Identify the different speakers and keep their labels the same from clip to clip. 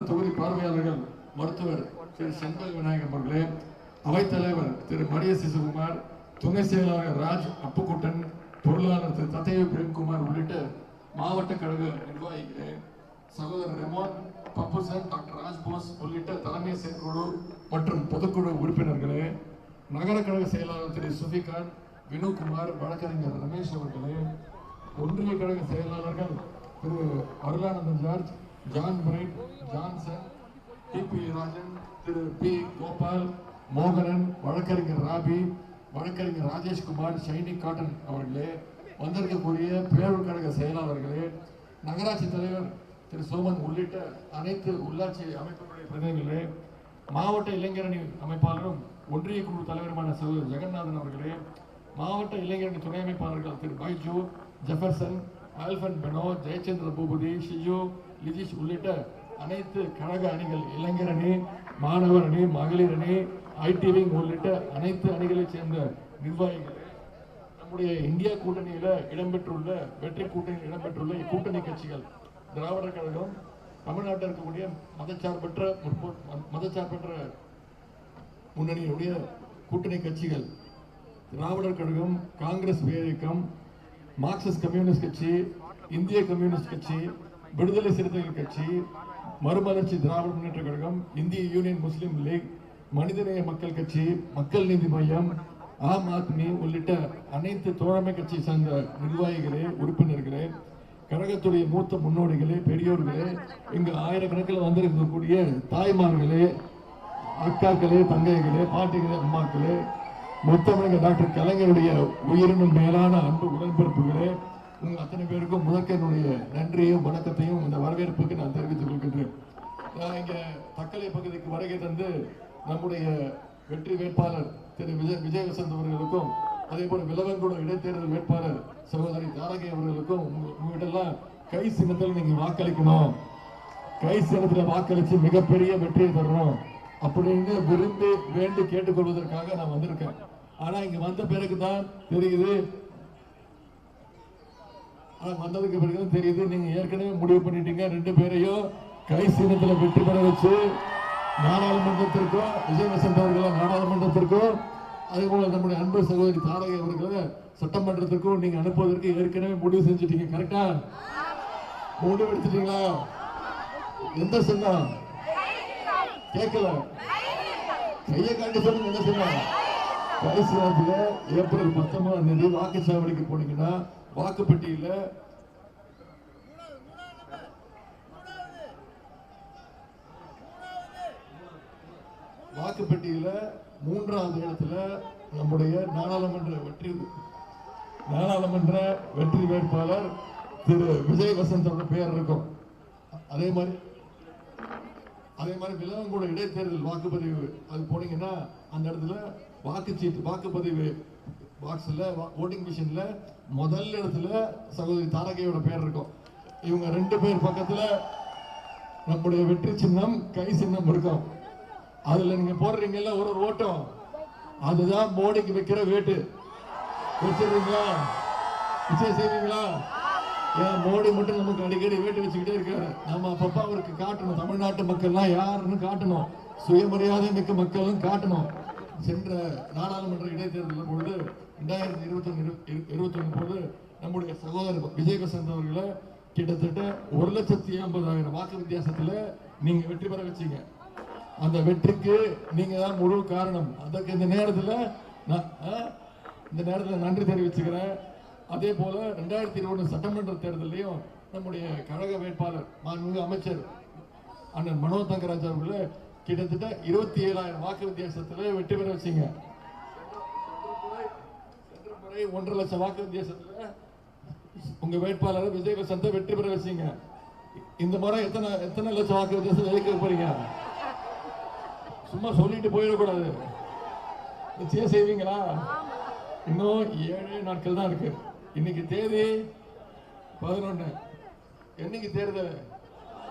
Speaker 1: தொகுதி பார்வையாளர்கள் மருத்துவர் திரு செந்தல் விநாயகம் அவர்களே அவைத்தலைவர் திரு மரிய சிசுகுமார் துணை செயலாளர் ராஜ் அப்புக்குட்டன் பொருளாளர் திரு தத்தைய பிரேம்குமார் உள்ளிட்ட மாவட்ட கழக நிர்வாகிகளே சகோதரர் ரெமோன் பப்புசன் டாக்டர் ராஜ்போஸ் உள்ளிட்ட தலைமை செயற்குழு மற்றும் பொதுக்குழு உறுப்பினர்களே நகர கழக செயலாளர் திரு சுஃபிகான் வினுகுமார் வழக்கறிஞர் ரமேஷ் அவர்களே ஒன்றிய கழக செயலாளர்கள் திரு Arulanandan George John Bright Johnson T P Rajan திரு பி கோபால் மோகனன் வழக்கறிஞர் ராபி வழக்கறிஞர் ராஜேஷ்குமார் ஷைனி காட்டன் அவர்களே வந்திருக்கக்கூடிய பேரூர் கழக செயலாளர்களே நகராட்சி தலைவர் திரு சோமன் உள்ளிட்ட அனைத்து உள்ளாட்சி அமைப்புகளுடைய பிரதிநிதிகளே மாவட்ட இளைஞரணி அமைப்பாளரும் ஒன்றிய குழு தலைவருமான சகோதரர் ஜெகநாதன் அவர்களே மாவட்ட இளைஞரணி துணை அமைப்பாளர்கள் திரு Baiju Jefferson Alban Beno Jayachandra Boopathi Shiju Lijish உள்ளிட்ட அனைத்து கழக அணிகள் இளைஞர் அணி மாணவர் அணி மகளிர் அணி ஐடி விங் உள்ளிட்ட அனைத்து அணிகளைச் சேர்ந்த நிர்வாகிகள் நம்முடைய இந்தியா கூட்டணியில இடம்பெற்றுள்ள வெற்றி கூட்டணியில் இடம்பெற்றுள்ள இக்கூட்டணி கட்சிகள் திராவிடர் கழகம் தமிழ்நாட்டில் இருக்கக்கூடிய மதச்சார்பற்ற முற்போக்கு மதச்சார்பற்ற முன்னணியுடைய கூட்டணி கட்சிகள் திராவிடர் கழகம் காங்கிரஸ் பேரியக்கம் மார்க்சிஸ்ட் கம்யூனிஸ்ட் கட்சி இந்திய கம்யூனிஸ்ட் கட்சி விடுதலை சிறுத்தைகள் கட்சி மறுமலர்ச்சி திராவிட முன்னேற்ற கழகம் இந்திய யூனியன் முஸ்லீம் லீக் மனிதநேய மக்கள் கட்சி மக்கள் நீதி மையம் ஆம் ஆத்மி உள்ளிட்ட அனைத்து தோழமை கட்சி சார்ந்த நிர்வாகிகளே உறுப்பினர்களே கழகத்துடைய மூத்த முன்னோடிகளே பெரியோர்களே இங்கு ஆயிரக்கணக்கில் வந்திருக்கக்கூடிய தாய்மார்களே அக்காக்களே தங்கைகளே பாட்டிகளே அம்மாக்களே முத்தமிழக டாக்டர் கலைஞருடைய உயிரினும் மேலான அன்பு உடன்பிறப்புகளே உங்க அத்தனை பேருக்கும் முதற்க என்னுடைய நன்றியும் வணக்கத்தையும் இந்த வரவேற்புக்கு நான் தெரிவித்துக் கொள்கின்றேன். நான் இங்க தக்கலை பகுதிக்கு வருகை தந்து நம்முடைய வெற்றி வேட்பாளர் திரு விஜய் விஜயவசந்த் அவர்களுக்கும் அதே போல விலவங்குட இடைத்தேர்தல் வேட்பாளர் சகோதரி தாரகை அவர்களுக்கும் உங்க- உங்ககிட்டலாம் கை சின்னத்தில் நீங்க வாக்களிக்கணும். கை சின்னத்துல வாக்களிச்சு மிகப்பெரிய வெற்றியை தரணும் அப்படின்னு விரும்பி வேண்டி கேட்டுக்கொள்வதற்காக நான் வந்திருக்கேன். ஆனா இங்க வந்த பிறகு தான் தெரியுது ஆனால் வந்ததுக்கு பிறகு தெரியுது நீங்க ஏற்கனவே முடிவு பண்ணிட்டீங்க. ரெண்டு பேரையும் கை வெற்றி பெற வச்சு நாடாளுமன்றத்திற்கோ விஜயவசந்த் அவர்களை நாடாளுமன்றத்திற்கோ அதே போல் நம்முடைய அன்பு சகோதரி தாரகை அவர்களை சட்டமன்றத்திற்கும் நீங்க அனுப்புவதற்கு ஏற்கனவே முடிவு செஞ்சுட்டீங்க கரெக்டா முடிவு எடுத்துட்டீங்களா? எந்த சொன்னா கேட்கல. கையை காட்டி சொல்லுங்க என்ன சொன்னா கடைசி ஏப்ரல் பத்தொன்பதாம் தேதி வாக்குச்சாவடிக்கு போனீங்கன்னா வாக்குப்பெட்டியில. வாக்குப்பெட்டியில மூன்றாவது இடத்துல நம்முடைய நாடாளுமன்ற வெற்றி நாடாளுமன்ற வெற்றி வேட்பாளர் திரு விஜய் வசந்தோட பெயர் இருக்கும். அதே மாதிரி அதே மாதிரி விலங்கூட இடைத்தேர்தல் வாக்குப்பதிவு அது போனீங்கன்னா அந்த இடத்துல வாக்குச்சீட்டு வாக்குப்பதிவு பாக்ஸில் ஓட்டிங் மிஷினில் முதல் இடத்துல சகோதரி தாரகையோட பேர் இருக்கும். இவங்க ரெண்டு பேர் பக்கத்தில் நம்முடைய வெற்றி சின்னம் கை சின்னம் இருக்கும். அதில் நீங்கள் போடுறீங்கல்ல ஒரு ஒரு ஓட்டம். அதுதான் மோடிக்கு வைக்கிற வேட்டு வச்சிருக்கீங்களா? நிச்சயம் செய்வீங்களா? ஏன் மோடி மட்டும் நமக்கு அடிக்கடி வேட்டு வச்சுக்கிட்டே இருக்காரு நம்ம அப்பப்ப அவருக்கு காட்டணும். தமிழ்நாட்டு மக்கள்லாம் யாருன்னு காட்டணும். சுயமரியாதை மிக்க மக்களும் காட்டணும். சென்ற நாடாளுமன்ற இடைத்தேர்தல் பொழுது ரெண்டாயிரத்தி இருபத்தி இருபத்தி ஒன்பது நம்முடைய சகோதரர் விஜயகிருஷ்ணன் அவர்களை கிட்டத்தட்ட ஒரு லட்சத்தி ஐம்பதாயிரம் வாக்கு வித்தியாசத்துல நீங்க வெற்றி பெற வச்சீங்க. அந்த வெற்றிக்கு நீங்க தான் முழு காரணம். அதற்கு இந்த நேரத்துல நான் ஆ, இந்த நேரத்துல நன்றி தெரிவிச்சுக்கிறேன். அதே போல ரெண்டாயிரத்தி இருபது சட்டமன்ற தேர்தலையும் நம்முடைய கழக வேட்பாளர் மாண்புமிகு அமைச்சர் அண்ணன் மனோ தங்கராஜ் அவர்களை கிட்டத்தட்ட இருபத்தி ஏழாயிரம் வாக்கு வித்தியாசத்துல வெற்றி பெற வச்சீங்க. சென்ற ஒன்றரை லட்சம் வாக்கு வித்தியாசத்துல உங்க வேட்பாளர் விஜய் வசந்த வெற்றி பெற வச்சீங்க. இந்த முறை எத்தனை எத்தனை லட்சம் வாக்கு வித்தியாசம் ஜெயிக்க போறீங்க? சும்மா சொல்லிட்டு போயிடக்கூடாது. நிச்சயம் செய்வீங்களா? இன்னும் ஏழே நாட்கள் தான் இருக்கு. இன்னைக்கு தேதி பதினொன்னு. என்னைக்கு தேர்தல்?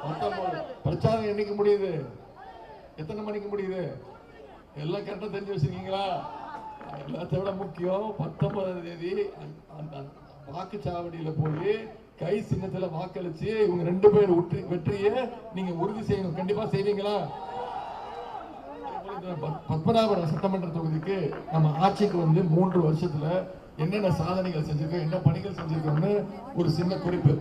Speaker 1: பத்தொன்பது. பிரச்சாரம் என்னைக்கு முடியுது? எத்தனை மணிக்கு முடியுது? எல்லாம் கரெக்டாக தெரிஞ்சு வச்சிருக்கீங்களா? எல்லாத்தை விட முக்கியம் பத்தொன்பதாம் தேதி அந்த- வாக்குச்சாவடியில் போய் கை சின்னத்துல வாக்களிச்சு இவங்க ரெண்டு பேர் வெற்றி வெற்றியை நீங்க உறுதி செய்யணும். கண்டிப்பா செய்வீங்களா? இந்த சட்டமன்ற தொகுதிக்கு நம்ம ஆட்சிக்கு வந்து மூன்று வருஷத்துல என்னென்ன சாதனைகள் செஞ்சிருக்கோம் என்ன பணிகள் செஞ்சிருக்கோம்னு ஒரு சின்ன குறிப்பு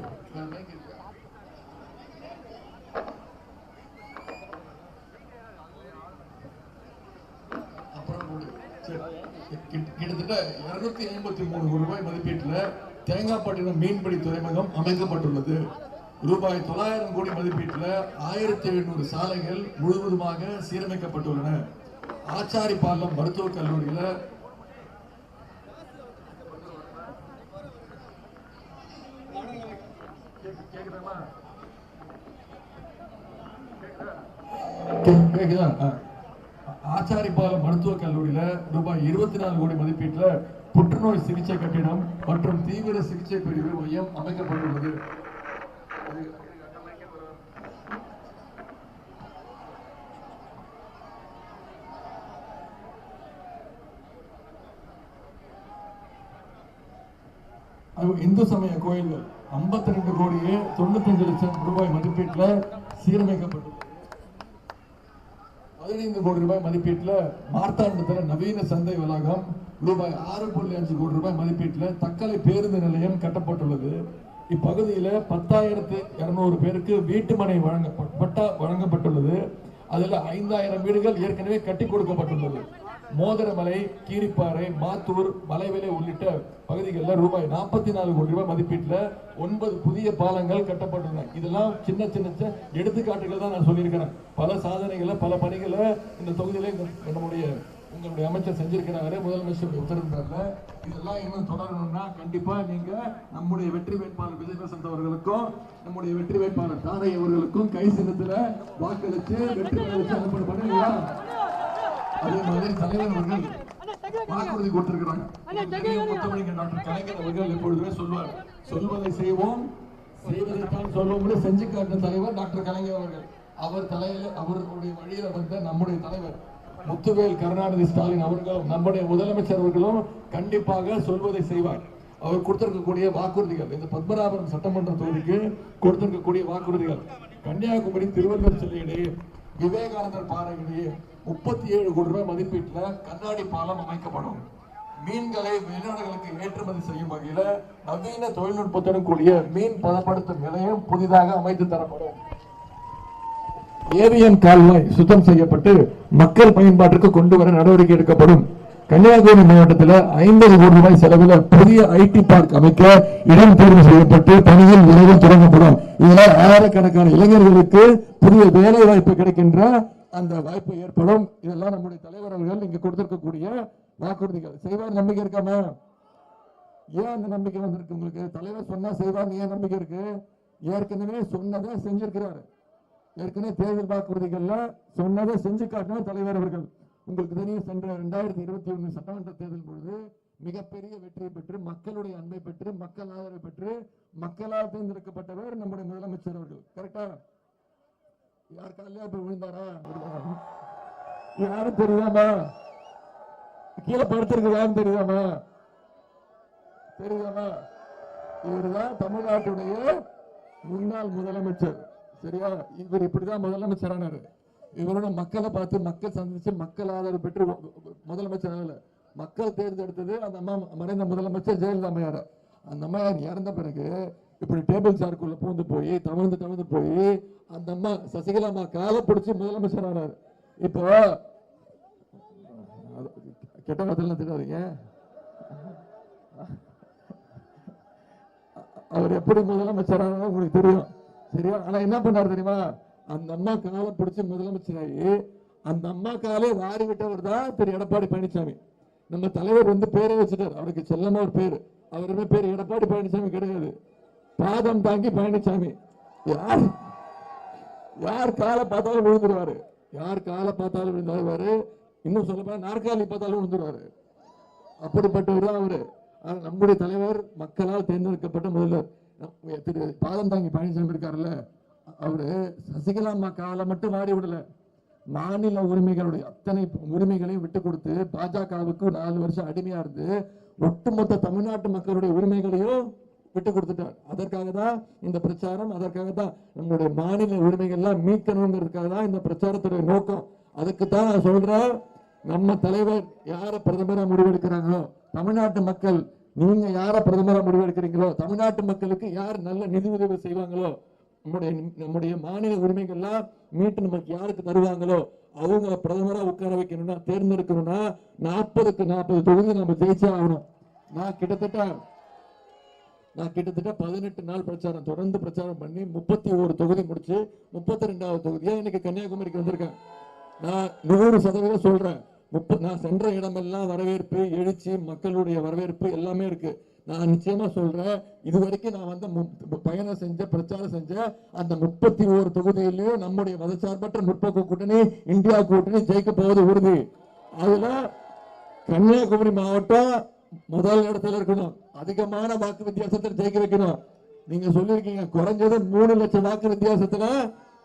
Speaker 1: அப்புறம் ஒரு- சரி. கிட்ட- கிட்டத்தட்ட இருநூத்தி ஐம்பத்தி மூணு கோடி ரூபாய் மதிப்பீட்டில் தேங்காய்பட்டினம் மீன்பிடி துறைமுகம் அமைக்கப்பட்டுள்ளது. ரூபாய் தொள்ளாயிரம் கோடி மதிப்பீட்டில் ஆயிரத்தி எழுநூறு சாலைகள் முழுவதுமாக சீரமைக்கப்பட்டுள்ளன. ஆச்சாரிபாளையம் மருத்துவக் கல்லூரியில் கே- கேக்குதா? ஆ. மருத்துவக் கல்லூரியில் ரூபாய் இருபத்தி நாலு கோடி மதிப்பீட்டில் புற்றுநோய் சிகிச்சை கட்டிடம் மற்றும் தீவிர சிகிச்சை பிரிவு மையம் அமைக்கப்பட்டுள்ளது. இந்து சமய கோயில்கள் 52 ரெண்டு கோடியே தொண்ணூத்தஞ்சு லட்சம் ரூபாய் மதிப்பீட்டுல சீரமைக்கப்பட்டுள்ளது. பதினைந்து கோடி ரூபாய் மதிப்பீட்டுல மார்த்தாண்டத்தில் நவீன சந்தை வளாகம் ரூபாய் ஆறு புள்ளி அஞ்சு கோடி ரூபாய் மதிப்பீட்டில் தக்கலை பேருந்து நிலையம் கட்டப்பட்டுள்ளது. இப்பகுதியில் பத்தாயிரத்து இரநூறு பேருக்கு வீட்டுமனை வழங்க பட்டா வழங்கப்பட்டுள்ளது. அதில் ஐந்தாயிரம் வீடுகள் ஏற்கனவே கட்டி கொடுக்கப்பட்டுள்ளது. மோதிரமலை கீரிப்பாறை மாத்தூர் மலைவிலை உள்ளிட்ட பகுதிகளில் ரூபாய் நாற்பத்தி நாலு கோடி ரூபாய் மதிப்பீட்டில் ஒன்பது புதிய பாலங்கள் கட்டப்பட்டுள்ளன. இதெல்லாம் சின்ன சின்ன சின்ன எடுத்துக்காட்டுகள் தான் நான் சொல்லியிருக்கிறேன். பல சாதனைகளை பல பணிகளை இந்த தொகுதியில் நம்முடைய உங்களுடைய அமைச்சர் செஞ்சிருக்கிறாரு முதலமைச்சருடைய உத்தரவுல இதெல்லாம் இன்னும் தொடரணும்னா கண்டிப்பா நீங்க நம்முடைய வெற்றி வேட்பாளர் விஜய் வசந்த் அவர்களுக்கும் நம்முடைய வெற்றி வேட்பாளர் தாரை அவர்களுக்கும் கை சின்னத்துல வாக்களிச்சு வெற்றி பெற அனுப்பி பண்ணுவீங்களா அதே மாதிரி தலைவர் அவர்கள் வாக்குறுதி கொடுத்திருக்கிறாங்க. தெரியும் முத்தமிழ் டாக்டர் கலைஞர் அவர்கள் எப்பொழுதுமே சொல்வார் சொல்வதை செய்வோம் செய்வதைத்தான் சொல்வோம்னு செஞ்சு காட்டின தலைவர் டாக்டர் கலைஞர் அவர்கள். அவர் தலையில அவர்களுடைய வழியில வந்த நம்முடைய தலைவர். முத்துவேல் கருணாநிதி ஸ்டாலின் அவர்களும் நம்முடைய முதலமைச்சர் அவர்களும் கண்டிப்பாக சொல்வதை செய்வார். அவர் கொடுத்திருக்கக்கூடிய வாக்குறுதிகள் இந்த பத்மநாபபுரம் சட்டமன்ற தொகுதிக்கு கொடுத்திருக்கக்கூடிய வாக்குறுதிகள். கன்னியாகுமரி திருவள்ளுவர் செல்ல விவேகானந்தர் பாறை முப்பத்தி ஏழு கோடி ரூபாய் மதிப்பீட்டில் கண்ணாடி பாலம் அமைக்கப்படும். மீன்களை வெளிநாடுகளுக்கு ஏற்றுமதி செய்யும் வகையில் நவீன தொழில்நுட்பத்துடன் கூடிய மீன் பதப்படுத்தும் நிலையம் புதிதாக அமைத்து தரப்படும். ஏவிஎன் கால்வாய் சுத்தம் செய்யப்பட்டு மக்கள் பயன்பாட்டிற்கு கொண்டு வர நடவடிக்கை எடுக்கப்படும். கன்னியாகுமரி மாவட்டத்தில் ஐம்பது கோடி ரூபாய் செலவில் புதிய ஐடி பார்க் அமைக்க இடம் தேர்வு செய்யப்பட்டு பணிகள் விரைவில் தொடங்கப்படும். இதனால் ஆயிரக்கணக்கான இளைஞர்களுக்கு புதிய வேலை வாய்ப்பு கிடைக்கின்ற அந்த வாய்ப்பு ஏற்படும். இதெல்லாம் நம்முடைய தலைவர் அவர்கள் இங்க கொடுத்திருக்கக்கூடிய வாக்குறுதிகள். செய்வார் நம்பிக்கை இருக்காமா ஏன் அந்த நம்பிக்கை வந்திருக்கு உங்களுக்கு? தலைவர் சொன்னா செய்வார் ஏன் நம்பிக்கை இருக்கு? ஏற்கனவே சொன்னதை செஞ்சிருக்கிறாரு. ஏற்கனவே தேர்தல் வாக்குறுதிகள்ல சொன்னதை செஞ்சு காட்டினார் தலைவர் அவர்கள். உங்களுக்கு தெரியும் சென்ற இரண்டாயிரத்தி இருபத்தி ஒன்று சட்டமன்ற தேர்தல் பொழுது மிகப்பெரிய வெற்றியை பெற்று மக்களுடைய அன்பை பெற்று மக்கள் ஆதரவை பெற்று மக்களால் தேர்ந்தெடுக்கப்பட்டவர் நம்முடைய முதலமைச்சர் அவர்கள். கரெக்டா யார் காலையா போய் விழுந்தாரா? யாரும் தெரியாமா? கீழே படுத்திருக்கு யாரும் தெரியாமா? தெரியுதாமா இவர்தான் தமிழ்நாட்டுடைய முன்னாள் முதலமைச்சர். சரியா? இவர் இப்படிதான் முதலமைச்சர் ஆனாரு இவரோட மக்களை பார்த்து மக்கள் சந்திச்சு மக்கள் ஆதரவு பெற்று முதலமைச்சர் ஆகல. மக்கள் தேர்ந்தெடுத்தது அந்த அம்மா மறைந்த முதலமைச்சர் ஜெயலலிதா அம்மையார் அந்த அம்மையார் இறந்த பிறகு இப்படி டேபிள் சாருக்குள்ள பூந்து போய் தவிர்ந்து தவிர்ந்து போய் அந்த அம்மா சசிகலா அம்மா காலை பிடிச்சி முதலமைச்சர் ஆனார். இப்போ கெட்ட வார்த்தைலாம் தெரியாதீங்க அவர் எப்படி முதலமைச்சர் ஆனாலும் உங்களுக்கு தெரியும். சரியா ஆனா என்ன பண்ணாரு தெரியுமா? அந்த அம்மா காலை பிடிச்சி முதலமைச்சராகி அந்த அம்மா காலே வாரி விட்டவர் தான் திரு எடப்பாடி பழனிசாமி நம்ம தலைவர் வந்து பேரே வச்சுட்டார். அவருக்கு செல்லமா ஒரு பேர். அவருமே பேர் எடப்பாடி பழனிசாமி கிடையாது. பாதம் தாங்கி பழனிசாமி யார்? யார் காலை பார்த்தாலும் விழுந்துருவாரு? யார் காலை பார்த்தாலும் விழுந்தாருவாரு? இன்னும் சொல்ல நாற்காலி பார்த்தாலும் விழுந்துருவாரு. அப்படிப்பட்டவர் தான் அவரு. ஆனால் நம்முடைய தலைவர் மக்களால் தேர்ந்தெடுக்கப்பட்ட முதல்வர். திரு பாதம் தாங்கி பழனிசாமி இருக்காருல்ல அவரு சசிகலா அம்மா காலை மட்டும் வாடி விடல. மாநில உரிமைகளுடைய அத்தனை உரிமைகளையும் விட்டு கொடுத்து பாஜகவுக்கு நாலு வருஷம் அடிமையா இருந்து ஒட்டுமொத்த தமிழ்நாட்டு மக்களுடைய உரிமைகளையும் விட்டு கொடுத்துட்டார். அதற்காக தான் இந்த பிரச்சாரம் அதற்காக தான் நம்மளுடைய மாநில உரிமைகள்லாம் மீட்கணுங்கிறதுக்காக தான் இந்த பிரச்சாரத்துடைய நோக்கம். அதுக்கு தான் நான் சொல்றேன் நம்ம தலைவர் யாரை பிரதமராக முடிவெடுக்கிறாங்களோ தமிழ்நாட்டு மக்கள் நீங்க யார பிரதமரை முடிவெடுக்கிறீங்களோ தமிழ்நாட்டு மக்களுக்கு யார் நல்ல நிதி உதவி செய்வாங்களோ நம்முடைய நம்முடைய மாநில உரிமைகள்லாம் மீட்டு நமக்கு யாருக்கு தருவாங்களோ அவங்க பிரதமரா உட்கார வைக்கணும்னா தேர்ந்தெடுக்கணும்னா நாற்பதுக்கு நாற்பது தொகுதி நம்ம ஜெயிச்சே ஆகணும். நான் கிட்டத்தட்ட நான் கிட்டத்தட்ட பதினெட்டு நாள் பிரச்சாரம் தொடர்ந்து பிரச்சாரம் பண்ணி முப்பத்தி ஒரு தொகுதி முடிச்சு முப்பத்தி ரெண்டாவது தொகுதியா இன்னைக்கு கன்னியாகுமரிக்கு வந்திருக்கேன். நான் நூறு சதவீதம் சொல்றேன். முப்ப நான் சென்ற இடமெல்லாம் வரவேற்பு எழுச்சி மக்களுடைய வரவேற்பு எல்லாமே இருக்கு. நான் நிச்சயமா சொல்றேன் இது வரைக்கும் நான் வந்து பயணம் செஞ்ச பிரச்சாரம் செஞ்ச அந்த முப்பத்தி ஓரு தொகுதியிலையும் நம்முடைய மதச்சார்பற்ற முற்போக்கு கூட்டணி இந்தியா கூட்டணி ஜெயிக்க போவது உறுதி. அதுல கன்னியாகுமரி மாவட்டம் முதல் இடத்துல இருக்கணும். அதிகமான வாக்கு வித்தியாசத்தில் ஜெயிக்க வைக்கணும். நீங்க சொல்லியிருக்கீங்க குறைஞ்சது மூணு லட்சம் வாக்கு வித்தியாசத்துல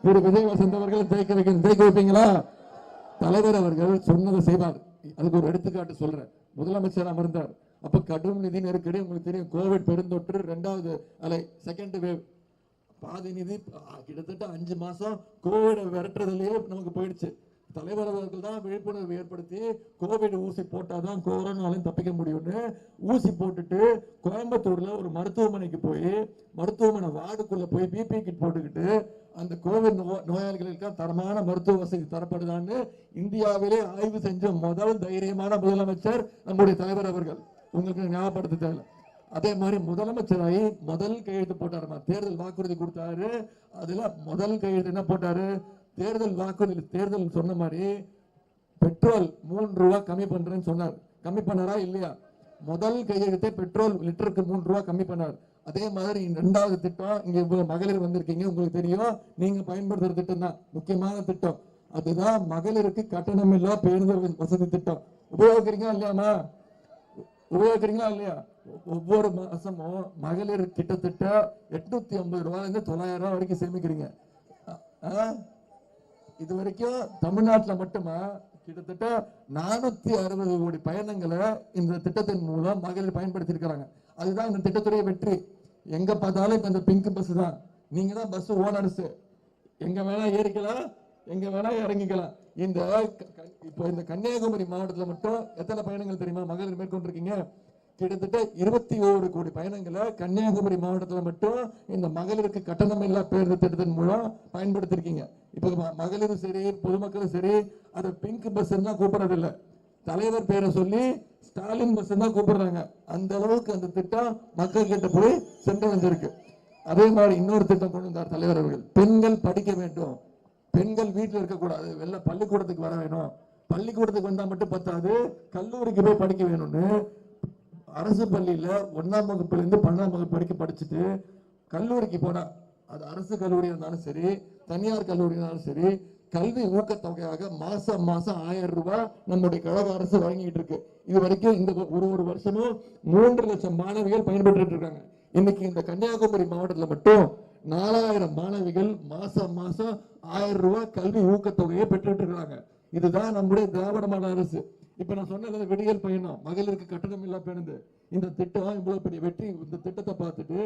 Speaker 1: திரு விஜய் வசந்த் அவர்கள் ஜெயிக்க வைக்கணும் ஜெயிக்க வைப்பீங்களா? தலைவர் அவர்கள் சொன்னதை செய்வார் அதுக்கு ஒரு எடுத்துக்காட்டு சொல்றேன். முதலமைச்சர் அமர்ந்தார். அப்ப கடும் நிதி நெருக்கடி உங்களுக்கு தெரியும். கோவிட் பெருந்தொற்று ரெண்டாவது அலை செகண்ட் வேவ் பாதி நிதி கிட்டத்தட்ட அஞ்சு மாசம் கோவிட விரட்டுறதுலயே நமக்கு போயிடுச்சு. தலைவர் அவர்கள் தான் விழிப்புணர்வு ஏற்படுத்தி கோவிட் ஊசி போட்டால் தான் கொரோனாலையும் தப்பிக்க முடியும்னு ஊசி போட்டுட்டு கோயம்புத்தூரில் ஒரு மருத்துவமனைக்கு போய் மருத்துவமனை வார்டுக்குள்ளே போய் பிபி கிட் போட்டுக்கிட்டு அந்த கோவிட் நோ- நோயாளிகளுக்கு தரமான மருத்துவ வசதி தரப்படுதான்னு இந்தியாவிலே ஆய்வு செஞ்ச முதல் தைரியமான முதலமைச்சர் நம்முடைய தலைவர் அவர்கள். உங்களுக்கு ஞாபகப்படுத்த தேவை அதே மாதிரி முதலமைச்சராகி முதல் கையெழுத்து போட்டாருமா? தேர்தல் வாக்குறுதி கொடுத்தாரு. அதில் முதல் கையெழுத்து என்ன போட்டாரு? தேர்தல் வாக்குறுதி தேர்தல் சொன்ன மாதிரி பெட்ரோல் மூன்று ரூபா கம்மி பண்றேன்னு சொன்னார். கம்மி பண்ணாரா இல்லையா? முதல் கையெழுத்தே பெட்ரோல் லிட்டருக்கு மூன்று ரூபா கம்மி பண்ணார். அதே மாதிரி ரெண்டாவது திட்டம் இங்க இவ்வளவு மகளிர் வந்திருக்கீங்க உங்களுக்கு தெரியும் நீங்க பயன்படுத்துற திட்டம் தான் முக்கியமான திட்டம். அதுதான் மகளிருக்கு கட்டணமில்லா பேருந்து வசதி திட்டம். உபயோகிக்கிறீங்களா இல்லையாமா உபயோகிக்கிறீங்களா இல்லையா? ஒவ்வொரு மாசமும் மகளிர் கிட்டத்தட்ட எட்நூத்தி ஐம்பது ரூபாயிலிருந்து தொள்ளாயிரம் ரூபாய் வரைக்கும் சேமிக்கிறீங்க. ஆ? இது வரைக்கும் தமிழ்நாட்டில் மட்டுமா? கிட்டத்தட்ட நானூத்தி அறுபது கோடி பயணங்களை இந்த திட்டத்தின் மூலம் மகளிர் பயன்படுத்தி இருக்கிறாங்க அதுதான் இந்த திட்டத்துடைய வெற்றி. எங்க பார்த்தாலும் இப்ப இந்த பிங்க் பஸ் தான். நீங்க தான் பஸ் ஓனர்ஸ் எங்க வேணா ஏறிக்கலாம் எங்க வேணா இறங்கிக்கலாம். இந்த க- இப்போ இந்த கன்னியாகுமரி மாவட்டத்தில் மட்டும் எத்தனை பயணங்கள் தெரியுமா? மகளிர் மேற்கொண்டிருக்கீங்க? கிட்டத்தட்ட இருபத்தி ஓரு கோடி பயணங்களை கன்னியாகுமரி மாவட்டத்தில் மட்டும் இந்த மகளிருக்கு கட்டணம் இல்லா பேருந்து திட்டத்தின் மூலம் பயன்படுத்திருக்கீங்க. இப்போ மகளிரும் சரி பொதுமக்களும் சரி அதை பிங்க் பஸ் தான் கூப்பிடறதில்லை. தலைவர் பேரை சொல்லி ஸ்டாலின் பஸ் தான் கூப்பிடுறாங்க. அந்த அளவுக்கு அந்த திட்டம் மக்கள் கிட்ட போய் சென்றடைஞ்சிருக்கு. அதே மாதிரி இன்னொரு திட்டம் கொண்டு வந்தார் தலைவர் அவர்கள். பெண்கள் படிக்க வேண்டும். பெண்கள் வீட்டில் இருக்கக்கூடாது. வெளில பள்ளிக்கூடத்துக்கு வர வேணும். பள்ளிக்கூடத்துக்கு வந்தால் மட்டும் பத்தாது. கல்லூரிக்கு போய் படிக்க வேணும்னு அரசு பள்ளியில் ஒன்றாம் வகுப்புலேருந்து பன்னெண்டாம் வகுப்பு வரைக்கும் படிச்சுட்டு கல்லூரிக்கு போனான் அது அரசு கல்லூரி இருந்தாலும் சரி தனியார் கல்லூரி இருந்தாலும் சரி கல்வி ஊக்கத்தொகையாக மாசம் மாசம் ஆயிரம் ரூபாய் நம்முடைய கழக அரசு வழங்கிட்டு இருக்கு. இது வரைக்கும் இந்த ஒரு ஒரு வருஷமும் மூன்று லட்சம் மாணவிகள் பயன்பெற்றுட்டு இருக்காங்க. இன்னைக்கு இந்த கன்னியாகுமரி மாவட்டத்தில் மட்டும் நாலாயிரம் மாணவிகள் மாசம் மாசம் ஆயிரம் ரூபாய் கல்வி ஊக்கத்தொகையை பெற்றுட்டு இருக்காங்க. இதுதான் நம்முடைய திராவிட மாடல் அரசு. இப்ப நான் சொன்னது விடியல் பயணம். மகளிருக்கு கட்டணம் இல்லா பேருந்து. இந்த திட்டம் இவ்வளவு பெரிய வெற்றி. இந்த திட்டத்தை பார்த்துட்டு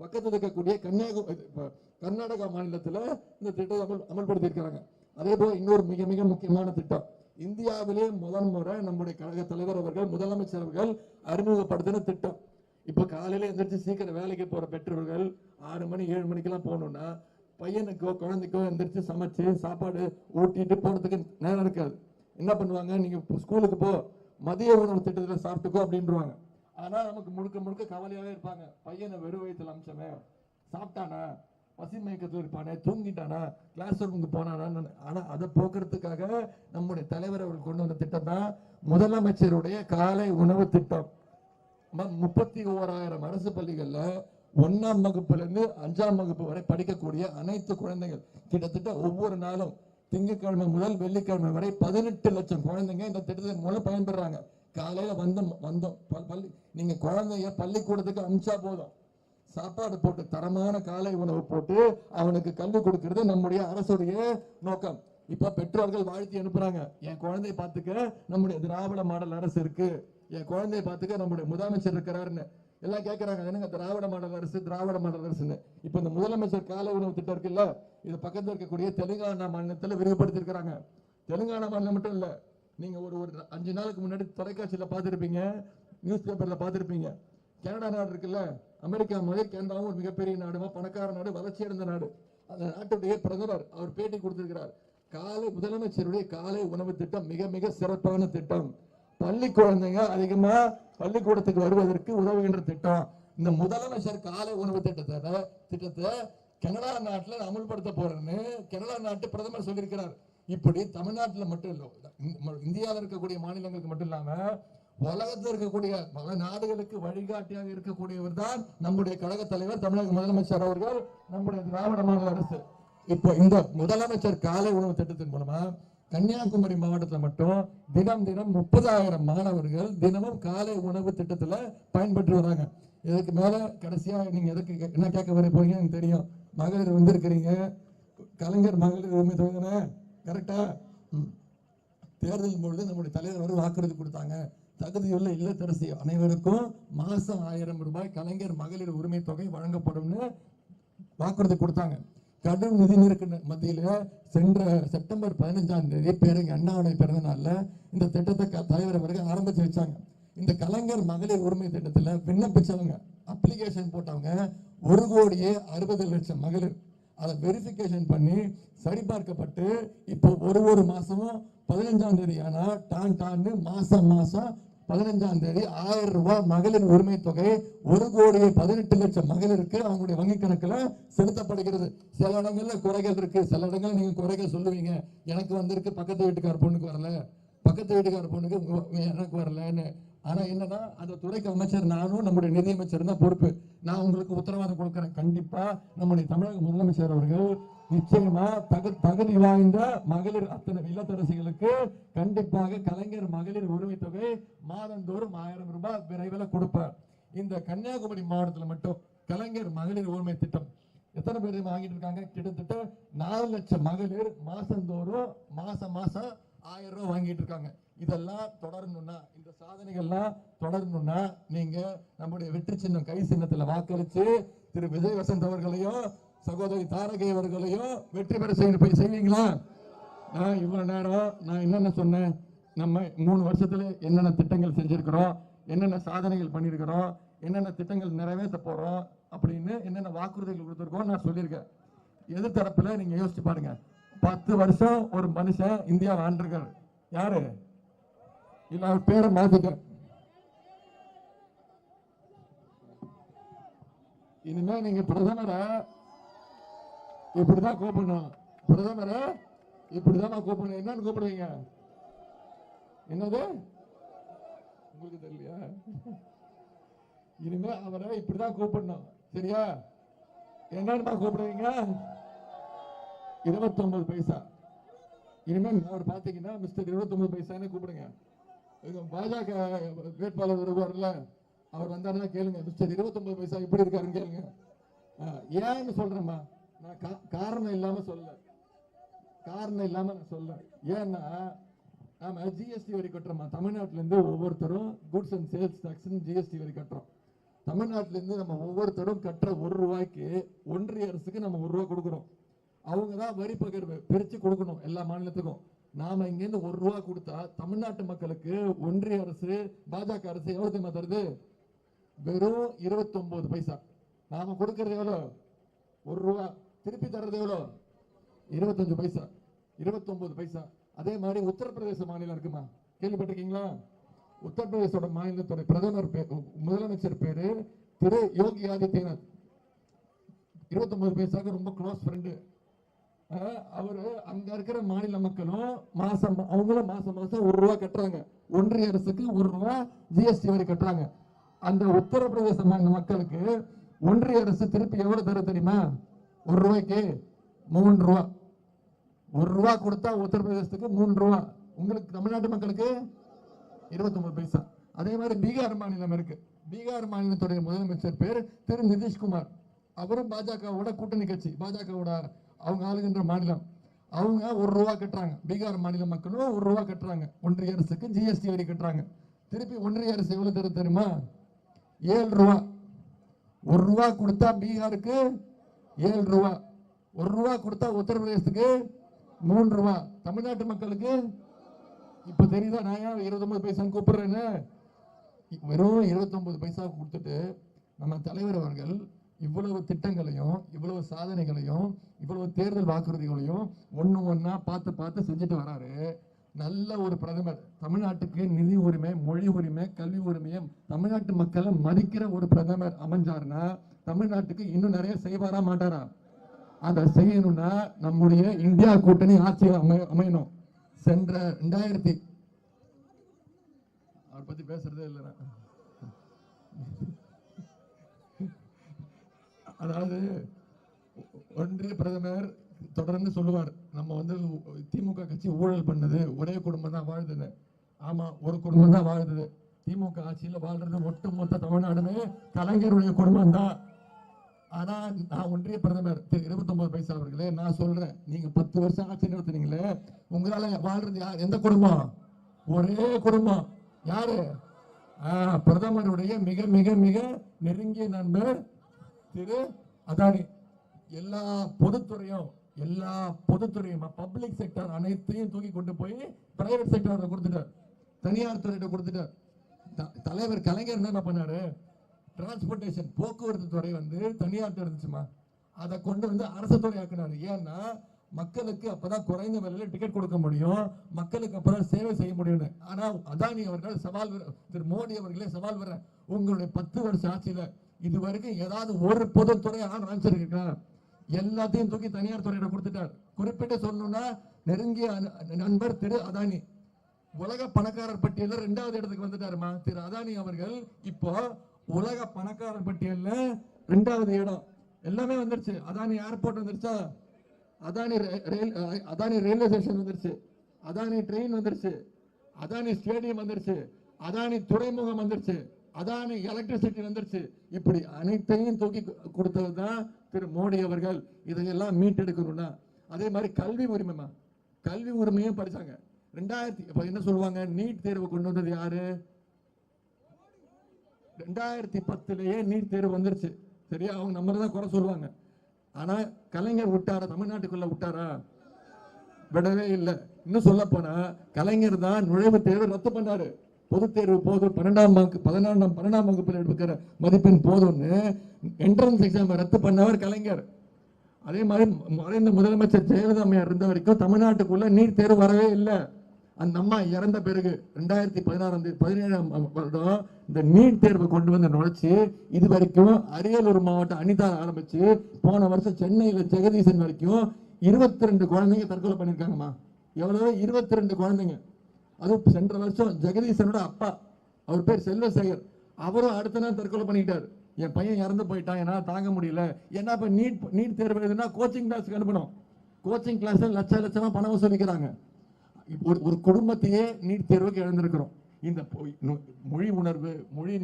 Speaker 1: பக்கத்தில் இருக்கக்கூடிய கன்னியாகுமரி கர்நாடகா மாநிலத்தில் இந்த திட்டத்தை அமல் அமல்படுத்திருக்கிறாங்க அதே போல் இன்னொரு மிக மிக முக்கியமான திட்டம். இந்தியாவிலே முதன் முறை நம்முடைய கழக தலைவர் அவர்கள் முதலமைச்சர் அவர்கள் அறிமுகப்படுத்தின திட்டம். இப்போ காலையில எந்திரிச்சு சீக்கிரம் வேலைக்கு போற பெற்றோர்கள் ஆறு மணி ஏழு மணிக்கெல்லாம் போகணும்னா பையனுக்கோ குழந்தைக்கோ எந்திரிச்சு சமைச்சு சாப்பாடு ஊட்டிட்டு போகிறதுக்கு நேரம் இருக்காது. என்ன பண்ணுவாங்க? நீங்கள் இப்போ ஸ்கூலுக்கு போ மதிய உணவு திட்டத்தில் சாப்பிட்டுக்கோ அப்படின்றவாங்க. ஆனால் நமக்கு முழுக்க முழுக்க கவலையாகவே இருப்பாங்க. பையனை வெறும் வயிற்றுல அமிச்சமே சாப்பிட்டானா? பசி மயக்கத்தில் இருப்பானே தூங்கிட்டானா? கிளாஸ் ரூமுக்கு போனானா ஆனால் அதை போக்குறதுக்காக நம்முடைய தலைவர் அவர்கள் கொண்டு வந்த திட்டம் தான் முதலமைச்சருடைய காலை உணவு திட்டம். ம- முப்பத்தி ஓராயிரம் அரசு பள்ளிகளில் ஒன்றாம் வகுப்புலேருந்து அஞ்சாம் வகுப்பு வரை படிக்கக்கூடிய அனைத்து குழந்தைகள் கிட்டத்தட்ட ஒவ்வொரு நாளும் திங்கட்கிழமை முதல் வெள்ளிக்கிழமை வரை பதினெட்டு லட்சம் குழந்தைங்க இந்த திட்டத்தின் மூலம் பயன்பெறாங்க. காலையில் வந்தோம் வந்தோம் பள்ளி நீங்கள் குழந்தைய பள்ளிக்கூடத்துக்கு அனுப்பிச்சா போதும். சாப்பாடு போட்டு தரமான காலை உணவு போட்டு அவனுக்கு கல்வி கொடுக்கறது நம்முடைய அரசுடைய நோக்கம். இப்போ பெற்றோர்கள் வாழ்த்தி அனுப்புறாங்க. என் குழந்தைய பார்த்துக்க நம்முடைய திராவிட மாடல் அரசு இருக்கு. என் குழந்தைய பார்த்துக்க நம்முடைய முதலமைச்சர் இருக்கிறாருன்னு. எல்லாம் கேட்கறாங்க என்னங்க திராவிட மாடல் அரசு திராவிட மாடல் அரசுன்னு. இப்போ இந்த முதலமைச்சர் காலை உணவு திட்டம் இருக்குல்ல இது பக்கத்தில் இருக்கக்கூடிய தெலுங்கானா மாநிலத்தில் விரிவுபடுத்தியிருக்கிறாங்க தெலுங்கானா மாநிலம் மட்டும் இல்லை நீங்கள் ஒரு ஒரு அஞ்சு நாளுக்கு முன்னாடி தொலைக்காட்சியில் பார்த்துருப்பீங்க நியூஸ் பேப்பரில் பார்த்துருப்பீங்க. கனடா நாடு இருக்குல்ல அமெரிக்கா மாதிரி கனடாவும் ஒரு மிகப்பெரிய நாடுமா பணக்கார நாடு வளர்ச்சி அடைந்த நாடு. அந்த நாட்டுடைய பிரதமர் அவர் பேட்டி கொடுத்திருக்கிறார். காலை முதலமைச்சருடைய காலை உணவு திட்டம் மிக மிக சிறப்பான திட்டம். பள்ளி குழந்தைங்க அதிகமாக பள்ளிக்கூடத்துக்கு வருவதற்கு உதவுகின்ற திட்டம். இந்த முதலமைச்சர் காலை உணவு திட்டத்தை திட்டத்தை கனடா நாட்டில் அமல்படுத்த போறேன்னு கனடா நாட்டு பிரதமர் சொல்லியிருக்கிறார். இப்படி தமிழ்நாட்டில் மட்டும் இல்லை இந்தியாவில் இருக்கக்கூடிய மாநிலங்களுக்கு மட்டும் இல்லாமல் உலகத்தில் இருக்கக்கூடிய பல நாடுகளுக்கு வழிகாட்டியாக இருக்கக்கூடியவர் தான் நம்முடைய கழக தலைவர் தமிழக முதலமைச்சர் அவர்கள் நம்முடைய திராவிட மாநில அரசு. இப்போ இந்த முதலமைச்சர் காலை உணவு திட்டத்தின் மூலமா கன்னியாகுமரி மாவட்டத்தில் மட்டும் தினம் தினம் முப்பதாயிரம் மாணவர்கள் தினமும் காலை உணவு திட்டத்தில் பயன்பெற்று வராங்க இதுக்கு மேலே கடைசியாக நீங்கள் எதுக்கு கே- என்ன கேட்க வர போறீங்க எனக்கு தெரியும். மகளிர் வந்திருக்கிறீங்க. கலைஞர் மகளிர் உரிமை தொகுதினே கரெக்டா தேர்தல் பொழுது நம்முடைய தலைவர் வந்து வாக்குறுதி கொடுத்தாங்க. தகுதியுள்ள இல்லத்தரசி அனைவருக்கும் மாதம் ஆயிரம் ரூபாய் கலைஞர் மகளிர் உரிமை தொகை வழங்கப்படும்னு வாக்குறுதி கொடுத்தாங்க. கடும் நிதி நெருக்க மத்தியில் சென்ற செப்டம்பர் பதினஞ்சாம் தேதி பேருங்க அண்ணாவுடைய பிறந்த நாளில் இந்த திட்டத்தை க- தலைவர் அவர்கள் ஆரம்பிச்சு வச்சாங்க. இந்த கலைஞர் மகளிர் உரிமை திட்டத்தில் விண்ணப்பிச்சவங்க அப்ளிகேஷன் போட்டவங்க ஒரு கோடியே அறுபது லட்சம் மகளிர். அதை வெரிஃபிகேஷன் பண்ணி சரிபார்க்கப்பட்டு இப்போ ஒரு ஒரு மாதமும் பதினஞ்சாம் தேதி ஆனால் டான் டான்னு மாதம் மாதம் பதினஞ்சாம் தேதி ஆயிரம் ரூபாய் மகளிர் உரிமை தொகை ஒரு கோடியே பதினெட்டு லட்சம் மகளிருக்கு. அவங்களுடைய வங்கி கணக்குல செலுத்தப்படுகிறது. சில இடங்கள்ல குறைகள் இருக்கு. சில இடங்கள்ல நீங்க குறைகள் சொல்லுவீங்க. எனக்கு வந்திருக்கு பக்கத்து வீட்டுக்கார பொண்ணுக்கு வரல. பக்கத்து வீட்டுக்கார பொண்ணுக்கு எனக்கு வரலன்னு. ஆனா என்னன்னா அந்த துறைக்கு அமைச்சர் நானும் நம்முடைய நிதியமைச்சர் தான் பொறுப்பு. நான் உங்களுக்கு உத்தரவாதம் கொடுக்குறேன். கண்டிப்பா நம்முடைய தமிழக முதலமைச்சர் அவர்கள் நிச்சயமா தகு தகுதி வாய்ந்த மகளிர் அத்தனை இல்லத்தரசிகளுக்கு கண்டிப்பாக கலைஞர் மகளிர் உரிமை தொகை மாதந்தோறும் ஆயிரம் ரூபாய் விரைவில் கொடுப்பார். இந்த கன்னியாகுமரி மாவட்டத்தில் மட்டும் கலைஞர் மகளிர் உரிமை திட்டம் எத்தனை பேர் வாங்கிட்டு இருக்காங்க? கிட்டத்தட்ட நாலு லட்சம் மகளிர் மாசந்தோறும் மாசம் மாசம் ஆயிரம் ரூபாய் வாங்கிட்டு இருக்காங்க. இதெல்லாம் தொடரணும்னா இந்த சாதனைகள்லாம் தொடரணும்னா நீங்க நம்முடைய வெற்றி சின்னம் கை சின்னத்துல வாக்களிச்சு திரு. விஜய் வசந்த் அவர்களையும் சகோதரி தாரகை அவர்களையும் வெற்றி பெற செய்ய போய் செய்வீங்களா? நான் இவ்வளோ நேரம் நான் என்னென்ன சொன்னேன்? நம்ம மூணு வருஷத்தில் என்னென்ன திட்டங்கள் செஞ்சுருக்குறோம்? என்னென்ன சாதனைகள் பண்ணியிருக்கிறோம் என்னென்ன திட்டங்கள் நிறைவேற்ற போகிறோம் அப்படின்னு என்னென்ன வாக்குறுதிகள் கொடுத்துருக்கோம் நான் சொல்லியிருக்கேன். எதிர்த்தரப்பில் நீங்கள் யோசிச்சு பாருங்க. பத்து வருஷம் ஒரு மனுஷன் இந்தியா ஆண்டிருக்காரு யாரு? இல்லை அவர் பேரை மாத்திட்டேன். இனிமேல் நீங்கள் பிரதமரை இப்படிதான் கூப்பிடணும். பிரதமரை இப்படிதான் கூப்பிடணும். என்னன்னு கூப்பிடுவீங்க? என்னது? உங்களுக்கு தெரியலையா? இனிமே அவரை இப்படிதான் கூப்பிடணும். சரியா? என்னன்னு கூப்பிடுவீங்க? இருபத்தொன்பது பைசா. இனிமேல் அவர் பார்த்தீங்கன்னா மிஸ்டர் இருபத்தொன்பது பைசான்னு கூப்பிடுங்க. பாஜக வேட்பாளர் வருவார்ல அவர் வந்தாருன்னா கேளுங்க. மிஸ்டர் இருபத்தொன்பது பைசா எப்படி இருக்காருன்னு கேளுங்க. ஏன்னு சொல்றேம்மா. நான் கா- காரணம் இல்லாம சொல்ல. காரணம் இல்லாம நான் சொல்ல. ஏன்னா நாம ஜிஎஸ்டி வரி கட்டுறோமா. தமிழ்நாட்டிலேருந்து ஒவ்வொருத்தரும் குட்ஸ் அண்ட் சேல்ஸ் டாக்ஸ்னு ஜிஎஸ்டி வரி கட்டுறோம். தமிழ்நாட்டிலேருந்து நம்ம ஒவ்வொருத்தரும் கட்டுற ஒரு ரூபாய்க்கு ஒன்றிய அரசுக்கு நம்ம ஒரு ரூபா கொடுக்குறோம். அவங்க தான் வரி பகிர்வு பிரித்து கொடுக்கணும் எல்லா மாநிலத்துக்கும். நாம் இங்கேருந்து ஒரு ரூபா கொடுத்தா தமிழ்நாட்டு மக்களுக்கு ஒன்றிய அரசு பாஜக அரசு எவ்வளோ தெரியுமா தருது? வெறும் 29 பைசா. நாம் கொடுக்கறது எவ்வளோ ஒரு ரூபா. திருப்பி தர்றது எவ்வளோ? இருபத்தஞ்சு பைசா. இருபத்தொம்பது பைசா. அதே மாதிரி உத்தரப்பிரதேச மாநிலம் இருக்குமா? கேள்விப்பட்டிருக்கீங்களா? உத்தரப்பிரதேசோட மாநிலத்துடைய பிரதமர் முதலமைச்சர் பேரு திரு யோகி ஆதித்யநாத். இருபத்தொன்பது பைசாக்கு ரொம்ப க்ளோஸ் ஃப்ரெண்டு அவர் அங்க இருக்கிற மாநில மக்களும் மாசம் அவங்களும் மாசம் மாசம் ஒரு ரூபா கட்டுறாங்க. ஒன்றிய அரசுக்கு ஒரு ரூபா ஜிஎஸ்டி வரி கட்டுறாங்க. அந்த உத்தரப்பிரதேச மாநில மக்களுக்கு ஒன்றிய அரசு திருப்பி எவ்வளவு தர தெரியுமா? ஒரு ரூபாய்க்கு மூணு ரூபா. ஒரு ரூபா கொடுத்தா உத்தரப்பிரதேசத்துக்கு மூணு ரூபா. உங்களுக்கு தமிழ்நாட்டு மக்களுக்கு இருபத்தொம்பது பைசா. அதே மாதிரி பீகார் மாநிலம் இருக்கு. பீகார் மாநிலத்துடைய முதலமைச்சர் பேர் திரு நிதிஷ்குமார். அவரும் பாஜகவோட கூட்டணி கட்சி பாஜகவோட அவங்க ஆளுகின்ற மாநிலம். அவங்க ஒரு ரூபா கட்டுறாங்க. பீகார் மாநில மக்களும் ஒரு ரூபா கட்டுறாங்க. ஒன்றிய அரசுக்கு ஜிஎஸ்டி வரி கட்டுறாங்க. திருப்பி ஒன்றிய அரசு எவ்வளோ தர தெரியுமா? ஏழு ரூபா. ஒரு ரூபா கொடுத்தா பீகாருக்கு ஏழு ரூபா ஒரு ரூபா கொடுத்தா உத்தரப்பிரதேசத்துக்கு மூணு ரூபா தமிழ்நாட்டு மக்களுக்கு. இப்ப தெரியுதா நான் ஏன் இருபத்தொன்பது பைசான்னு கூப்பிடுறேன்னு? வெறும் இருபத்தொன்பது பைசா கொடுத்துட்டு நம்ம தலைவர் அவர்கள் இவ்வளவு திட்டங்களையும் இவ்வளவு சாதனைகளையும் இவ்வளவு தேர்தல் வாக்குறுதிகளையும் ஒன்று ஒன்றா பார்த்து பார்த்து செஞ்சுட்டு வராரு. நல்ல ஒரு பிரதமர். தமிழ்நாட்டுக்கு நிதி உரிமை மொழி உரிமை கல்வி உரிமையை தமிழ்நாட்டு மக்களை மதிக்கிற ஒரு பிரதமர் அமைஞ்சாருன்னா தமிழ்நாட்டுக்கு இன்னும் நிறைய செய்வாரா மாட்டாரா? அதை செய்யணும்னா நம்முடைய இந்தியா கூட்டணி ஆட்சியில் அமை அமையணும். சென்ற ரெண்டாயிரத்தி அவரை பத்தி பேசுறதே இல்லை நான். அதாவது ஒன்றிய பிரதமர் தொடர்ந்து சொல்லுவார் நம்ம வந்து திமுக கட்சி ஊழல் பண்ணது ஒரே குடும்பம் தான் வாழுதுன்னு ஆமா ஒரு குடும்பம் தான் வாழுது திமுக ஆட்சியில் வாழ்றது ஒட்டுமொத்த தமிழ்நாடுமே கலைஞருடைய குடும்பம் தான். ஆனா நான் ஒன்றிய பிரதமர் திரு இருபத்தொன்பது பைசா அவர்களே நான் சொல்றேன். நீங்க பத்து வருஷம் ஆட்சி நடத்தினீங்களே உங்களால வாழ்றது யார்? எந்த குடும்பம்? ஒரே குடும்பம். யாரு? பிரதமருடைய மிக மிக மிக நெருங்கிய நண்பர் திரு அதானி. எல்லா பொதுத்துறையும் எல்லா பொதுத்துறையும் பப்ளிக் செக்டர் அனைத்தையும் தூக்கி கொண்டு போய் பிரைவேட் செக்டர் கொடுத்துட்டார். தனியார் துறையிட்ட கொடுத்துட்டார். த- தலைவர் கலைஞர் என்ன பண்ணாரு? டிரான்ஸ்போர்ட்டேஷன் போக்குவரத்து துறை வந்து தனியார்ட்ட இருந்துச்சுமா? அதை கொண்டு வந்து அரசு துறை ஆக்குனாரு. ஏன்னா மக்களுக்கு அப்பதான் குறைந்த விலையில டிக்கெட் கொடுக்க முடியும். மக்களுக்கு அப்பதான் சேவை செய்ய முடியும்னு. ஆனா அதானி அவர்கள் சவால் திரு மோடி அவர்களே சவால் வர உங்களுடைய பத்து வருஷம் ஆட்சியில இது வரைக்கும் ஏதாவது ஒரு பொதுத்துறை ஆன் அமைச்சிருக்கா எல்லாத்தையும் தூக்கி தனியார் துறையிட கொடுத்துட்டார். குறிப்பிட்டு சொல்லணும்னா நெருங்கிய நண்பர் திரு அதானி. உலக பணக்காரர் பட்டியலில் ரெண்டாவது இடத்துக்கு வந்துட்டாருமா? திரு அதானி அவர்கள் இப்போ உலக பணக்காரர் பட்டியல்ல ரெண்டாவது இடம். எல்லாமே வந்துருச்சு. அதானி ஏர்போர்ட் வந்துருச்சா? அதானி ரயில் அதானி ரயில்வே ஸ்டேஷன் வந்துருச்சு. அதானி ட்ரெயின் வந்துருச்சு. அதானி ஸ்டேடியம் வந்துருச்சு. அதானி துறைமுகம் வந்துருச்சு. அதானி எலக்ட்ரிசிட்டி வந்துருச்சு. இப்படி அனைத்தையும் தூக்கி கொடுத்தது தான் திரு மோடி அவர்கள். இதையெல்லாம் மீட்டெடுக்கணும்னா. அதே மாதிரி கல்வி உரிமைமா கல்வி உரிமையும் படித்தாங்க ரெண்டாயிரத்தி இப்போ என்ன சொல்லுவாங்க? நீட் தேர்வு கொண்டு வந்தது யாரு? ரெண்டாயிரத்தி பத்துலேயே நீட் தேர்வு வந்துருச்சு. சரியா? அவங்க நம்ம தான் குறை சொல்லுவாங்க. ஆனால் கலைஞர் விட்டாரா? தமிழ்நாட்டுக்குள்ள விட்டாரா? விடவே இல்லை. இன்னும் சொல்ல போனால் கலைஞர் தான் நுழைவுத் தேர்வு ரத்து பண்ணாரு. பொதுத் தேர்வு போதும் பன்னெண்டாம் வகுப்பு பதினான்காம் பன்னெண்டாம் வகுப்பில் எடுக்கிற மதிப்பெண் போதும்னு என்ட்ரன்ஸ் எக்ஸாம் ரத்து பண்ணவர் கலைஞர். அதே மாதிரி மறைந்த முதலமைச்சர் ஜெயலலிதா அம்மையார் இருந்த வரைக்கும் தமிழ்நாட்டுக்குள்ள நீட் தேர்வு வரவே இல்லை. அந்த அம்மா இறந்த பிறகு ரெண்டாயிரத்தி பதினாறாம் தேதி பதினேழாம் வருடம் இந்த நீட் தேர்வை கொண்டு வந்து நுழைச்சு இது வரைக்கும் அரியலூர் மாவட்டம் அனிதா ஆரம்பிச்சு போன வருஷம் சென்னையில் ஜெகதீசன் வரைக்கும் இருபத்தி ரெண்டு குழந்தைங்க தற்கொலை பண்ணியிருக்காங்கம்மா. எவ்வளோ இருபத்தி ரெண்டு குழந்தைங்க. அதுவும் சென்ற வருஷம் ஜெகதீசனோட அப்பா அவர் பேர் செல்வசேகர். அவரும் அடுத்த நாள் தற்கொலை பண்ணிக்கிட்டார். என் பையன் இறந்து போயிட்டான் என்னால் தாங்க முடியல. ஏன்னா இப்போ நீட் நீட் தேர்வு எழுதுனா கோச்சிங் கிளாஸுக்கு அனுப்பணும். கோச்சிங் கிளாஸில் லட்ச லட்சமாக பணம் வசூலிக்கிறாங்க. ஒரு ஒரு குடும்பத்தையே நீட் தேர்வுக்கு எழுந்திருக்கிறோம் இந்த நு- மொழி உணர்வு மொழி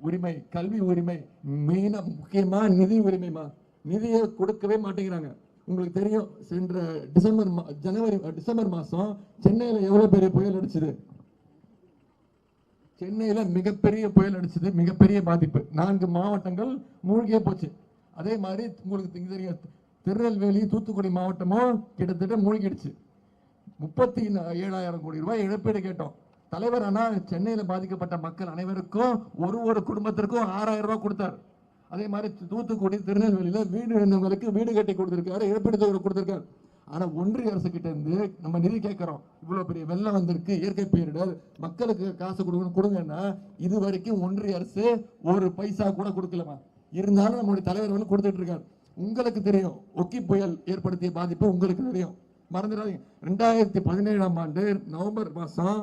Speaker 1: உரிமை கல்வி உரிமை மெயினாக முக்கியமா நிதி உரிமைமா? நிதியை கொடுக்கவே மாட்டேங்கிறாங்க. உங்களுக்கு தெரியும் சென்ற டிசம்பர் மா- ஜனவரி டிசம்பர் மாதம் சென்னையில் எவ்வளோ பெரிய புயல் அடிச்சது? சென்னையில் மிகப்பெரிய புயல் அடிச்சது மிகப்பெரிய பாதிப்பு. நான்கு மாவட்டங்கள் மூழ்கியே போச்சு. அதே மாதிரி உங்களுக்கு தெரியும் திருநெல்வேலி தூத்துக்குடி மாவட்டமும் கிட்டத்தட்ட மூழ்கிடுச்சு. முப்பத்தி ஏழாயிரம் கோடி ரூபாய் இழப்பீடு கேட்டோம். தலைவர் ஆனால் சென்னையில் பாதிக்கப்பட்ட மக்கள் அனைவருக்கும் ஒரு ஒரு குடும்பத்திற்கும் ஆறாயிரம் ரூபாய் கொடுத்தார். அதே மாதிரி தூத்துக்குடி திருநெல்வேலியில் வீடு இருந்தவங்களுக்கு வீடு கட்டி கொடுத்துருக்காரு இழப்பீடு தொகை கொடுத்துருக்காரு. ஆனால் ஒன்றிய அரசு கிட்ட இருந்து நம்ம நிதி கேட்குறோம். இவ்வளோ பெரிய வெள்ளம் வந்திருக்கு இயற்கை பேரிடர் மக்களுக்கு காசு கொடுக்கணும் கொடுங்கன்னா இது வரைக்கும் ஒன்றிய அரசு ஒரு பைசா கூட கொடுக்கலமா இருந்தாலும் நம்முடைய தலைவர் வந்து கொடுத்துட்டு இருக்காரு. உங்களுக்கு தெரியும் ஒக்கி புயல் ஏற்படுத்திய பாதிப்பு உங்களுக்கு தெரியும். மறந்துடாதீங்க. ரெண்டாயிரத்தி பதினேழாம் ஆண்டு நவம்பர் மாதம்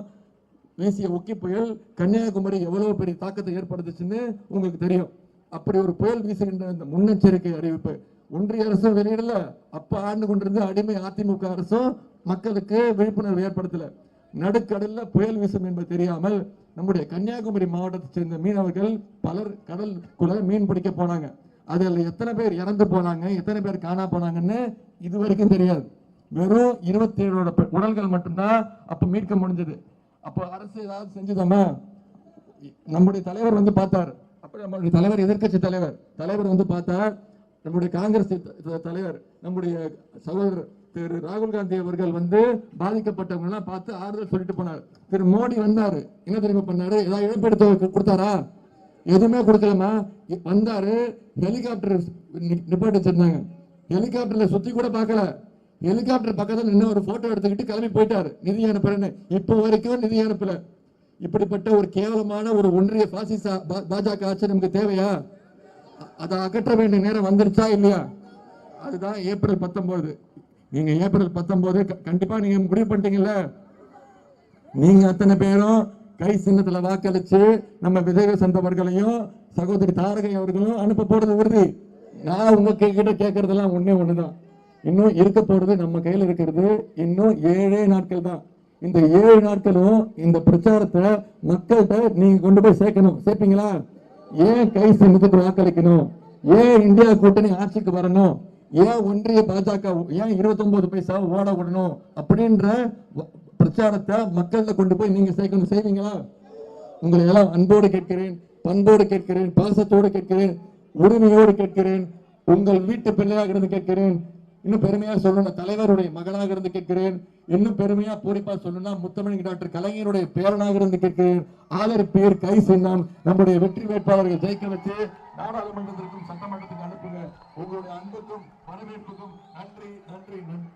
Speaker 1: வீசிய ஒக்கி புயல் கன்னியாகுமரி எவ்வளவு பெரிய தாக்கத்தை ஏற்படுத்துச்சுன்னு உங்களுக்கு தெரியும். அப்படி ஒரு புயல் வீசுகின்ற அந்த முன்னெச்சரிக்கை அறிவிப்பு. ஒன்றிய அரசும் வெளியிடல. அப்ப ஆண்டு கொண்டிருந்த அடிமை அதிமுக அரசும் மக்களுக்கு விழிப்புணர்வு ஏற்படுத்தல. நடுக்கடல்ல புயல் வீசும் என்பது தெரியாமல் நம்முடைய கன்னியாகுமரி மாவட்டத்தை சேர்ந்த மீனவர்கள் பலர் கடலுக்குள்ள மீன் பிடிக்க போனாங்க. அதில் எத்தனை பேர் இறந்து போனாங்க எத்தனை பேர் காணா போனாங்கன்னு இது வரைக்கும் தெரியாது. வெறும் இருபத்தி ஏழோட உடல்கள் மட்டும்தான் அப்போ மீட்க முடிஞ்சது. அப்போ அரசு ஏதாவது செஞ்சுதாமா நம்முடைய தலைவர் வந்து பார்த்தார். அப்ப நம்மளுடைய தலைவர் எதிர்க்கட்சி தலைவர். தலைவர் வந்து பார்த்தா நம்முடைய காங்கிரஸ் தலைவர் நம்முடைய சகோதரர் திரு ராகுல் காந்தி அவர்கள் வந்து பாதிக்கப்பட்டவங்கலாம் பார்த்து ஆறுதல் சொல்லிட்டு போனார். திரு மோடி வந்தார். என்ன தெரியுமா பண்ணாரு? ஏதாவது இழப்பீடு கொடுத்தாரா? எதுவுமே கொடுக்கலமா வந்தாரு. ஹெலிகாப்டர் நிப்பாட்டி வச்சிருந்தாங்க. ஹெலிகாப்டர்ல சுத்தி கூட பார்க்கல. ஹெலிகாப்டர் பக்கத்தில் நின்று ஒரு ஃபோட்டோ எடுத்துக்கிட்டு கிளம்பி போயிட்டாரு. நிதி அனுப்புறேன்னு. இப்போ வரைக்கும் நிதி அனுப்பல. இப்படிப்பட்ட ஒரு கேவலமான ஒரு ஒன்றிய பாசிச பா- பாஜக ஆட்சி நமக்கு தேவையா? அதை அகற்ற வேண்டிய நேரம் வந்துருச்சா இல்லையா? அதுதான் ஏப்ரல் பத்தொன்பது நீங்க ஏப்ரல் பத்தொன்பது க- கண்டிப்பா நீங்க முடிவு பண்ணிட்டீங்கல்ல? நீங்க அத்தனை பேரும் கை சின்னத்துல வாக்களிச்சு நம்ம விதவை சந்தவர்களையும் சகோதரி தாரகை அவர்களும் அனுப்ப போறது உறுதி. நான் உங்க கிட்ட கேட்கறதெல்லாம் ஒன்னே ஒண்ணுதான். இன்னும் இருக்க போறது நம்ம கையில் இருக்கிறது இன்னும் ஏழே நாட்கள் தான். இந்த ஏழு நாட்களும் இந்த பிரச்சாரத்தை மக்கள்கிட்ட நீங்க கொண்டு போய் சேர்க்கணும். சேர்ப்பீங்களா? ஏன் கை சின்னத்துக்கு வாக்களிக்கணும்? ஏன் இந்தியா கூட்டணி ஆட்சிக்கு வரணும்? ஏன் ஒன்றிய பாஜக ஏன் 29 பைசா ஓட விடணும்? அப்படின்ற பிரச்சாரத்தை மக்கள்கிட்ட கொண்டு போய் நீங்க சேர்க்கணும். செய்வீங்களா? உங்களை எல்லாம் அன்போடு கேட்கிறேன் பண்போடு கேட்கிறேன் பாசத்தோடு கேட்கிறேன் உரிமையோடு கேட்கிறேன் உங்கள் வீட்டு பிள்ளையாக இருந்து கேட்கிறேன் இன்னும் பெருமையா சொல்லணும். தலைவருடைய மகனாக இருந்து கேட்கிறேன். இன்னும் பெருமையா பூரிப்பா சொல்லணும்னா முத்தமிழ் டாக்டர் கலைஞருடைய பேரனாக இருந்து கேட்கிறேன். ஆதரிப்பீர் கை சின்னம். நம்முடைய வெற்றி வேட்பாளர்கள் ஜெயிக்க வச்சு நாடாளுமன்றத்திற்கும் சட்டமன்றத்துக்கும் அனுப்புங்க உங்களுடைய அன்புக்கும் வரவேற்புக்கும் நன்றி நன்றி நன்றி.